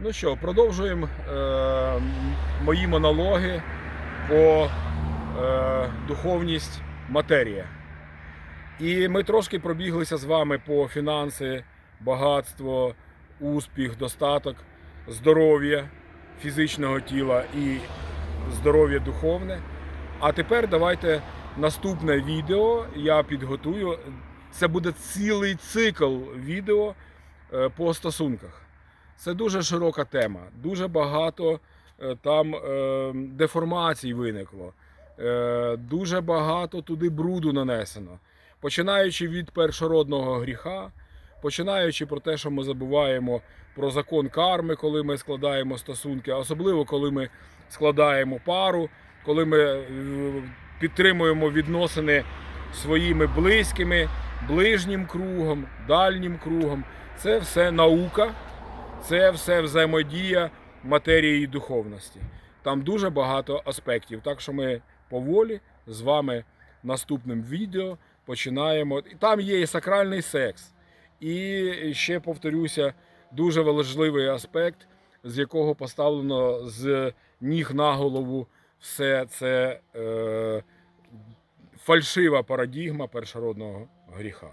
Ну що, продовжуємо е, мої монологи по е, духовність матерія. І ми трошки пробіглися з вами по фінанси, багатство, успіх, достаток, здоров'я фізичного тіла і здоров'я духовне. А тепер давайте наступне відео я підготую. Це буде цілий цикл відео е, по стосунках. Це дуже широка тема. Дуже багато е, там е, деформацій виникло. Е, Дуже багато туди бруду нанесено. Починаючи від першородного гріха, починаючи про те, що ми забуваємо про закон карми, коли ми складаємо стосунки, особливо коли ми складаємо пару, коли ми підтримуємо відносини своїми близькими, ближнім кругом, дальнім кругом. Це все наука, це все взаємодія матерії і духовності. Там дуже багато аспектів. Так що ми поволі з вами наступним відео починаємо. І Там є і сакральний секс. І ще повторюся, дуже важливий аспект, з якого поставлено з ніг на голову все це е, фальшива парадігма першородного гріха.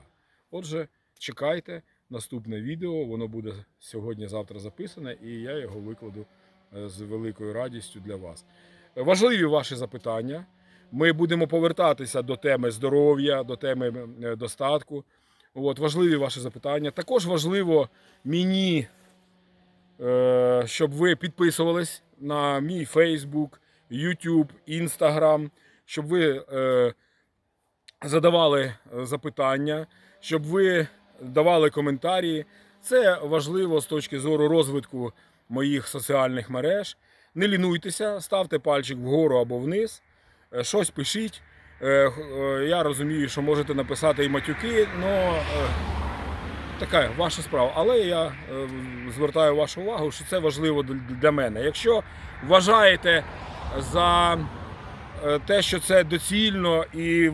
Отже, чекайте наступне відео, воно буде сьогодні-завтра записане, і я його викладу е, з великою радістю для вас. Важливі ваші запитання. Ми будемо повертатися до теми здоров'я, до теми е, достатку. От, важливі ваші запитання. Також важливо мені, е, щоб ви підписувались на мій Facebook, YouTube, Instagram, щоб ви задавали запитання, щоб ви давали коментарі. Це важливо з точки зору розвитку моїх соціальних мереж. Не лінуйтеся, ставте пальчик вгору або вниз, е, щось пишіть. Е, е, Я розумію, що можете написати і матюки, але така ваша справа. Але я звертаю вашу увагу, що це важливо для мене. Якщо вважаєте за те, що це доцільно і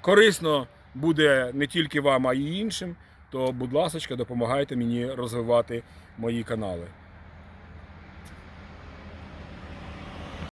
корисно буде не тільки вам, а й іншим, то, будь ласка, допомагайте мені розвивати мої канали.